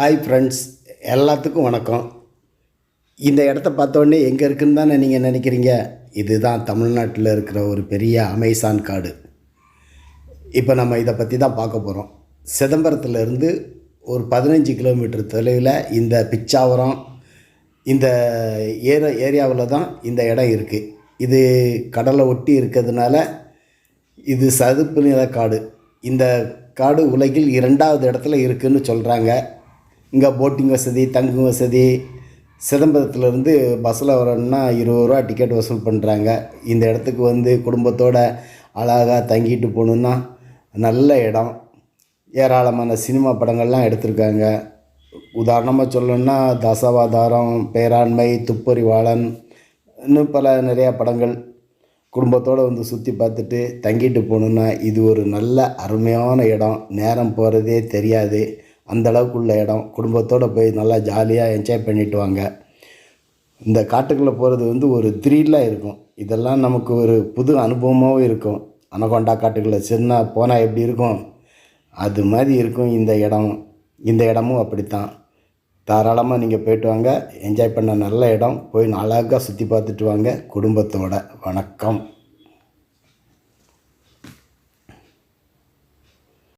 Hi friends எல்லாத்துக்கும் வணக்கம். இந்த இடத்த பார்த்தோன்னே எங்கே இருக்குன்னு தானே நீங்கள் நினைக்கிறீங்க? இதுதான் தமிழ்நாட்டில் இருக்கிற ஒரு பெரிய அமேசான் காடு. இப்போ நம்ம இதை பற்றி தான் பார்க்க போகிறோம் சிதம்பரத்துலேருந்து ஒரு பதினஞ்சு கிலோமீட்டர் தொலைவில் இந்த பிச்சாவரம் இந்த ஏர ஏரியாவில் தான் இந்த இடம் இருக்குது இது கடலை ஒட்டி இருக்கிறதுனால இது சதுப்பு நில காடு. இந்த காடு உலகில் இரண்டாவது இடத்துல இருக்குன்னு சொல்கிறாங்க இங்கே போட்டிங் வசதி தங்கும் வசதி சிதம்பரத்துலேருந்து பஸ்ஸில் வரணுன்னா இருபது ரூபா டிக்கெட் வசூல் பண்ணுறாங்க இந்த இடத்துக்கு வந்து குடும்பத்தோட அழகாக தங்கிட்டு போகணுன்னா நல்ல இடம். ஏராளமான சினிமா படங்கள்லாம் எடுத்திருக்காங்க. உதாரணமாக சொல்லணும்னா தசவாதாரம் பேராண்மை துப்பறிவாளன் இன்னும் பல நிறையா படங்கள். குடும்பத்தோடு வந்து சுற்றி பார்த்துட்டு தங்கிட்டு போகணுன்னா இது ஒரு நல்ல அருமையான இடம். நேரம் போகிறதே தெரியாது. அந்த அளவுக்கு உள்ள இடம். குடும்பத்தோடு போய் நல்லா ஜாலியாக என்ஜாய் பண்ணிட்டு வாங்க. இந்த காட்டுக்குள்ளே போகிறது வந்து ஒரு த்ரில்லாக இருக்கும். இதெல்லாம் நமக்கு ஒரு புது அனுபவமாகவும் இருக்கும். அனகொண்டா காட்டுக்குள்ளே சின்ன போனால் எப்படி இருக்கும்? அது மாதிரி இருக்கும் இந்த இடம். இந்த இடமும் அப்படித்தான். தாராளமாக நீங்கள் போயிட்டு வாங்க. என்ஜாய் பண்ண நல்ல இடம். போய் அழகாக சுற்றி பார்த்துட்டு வாங்க. குடும்பத்தோட. வணக்கம்.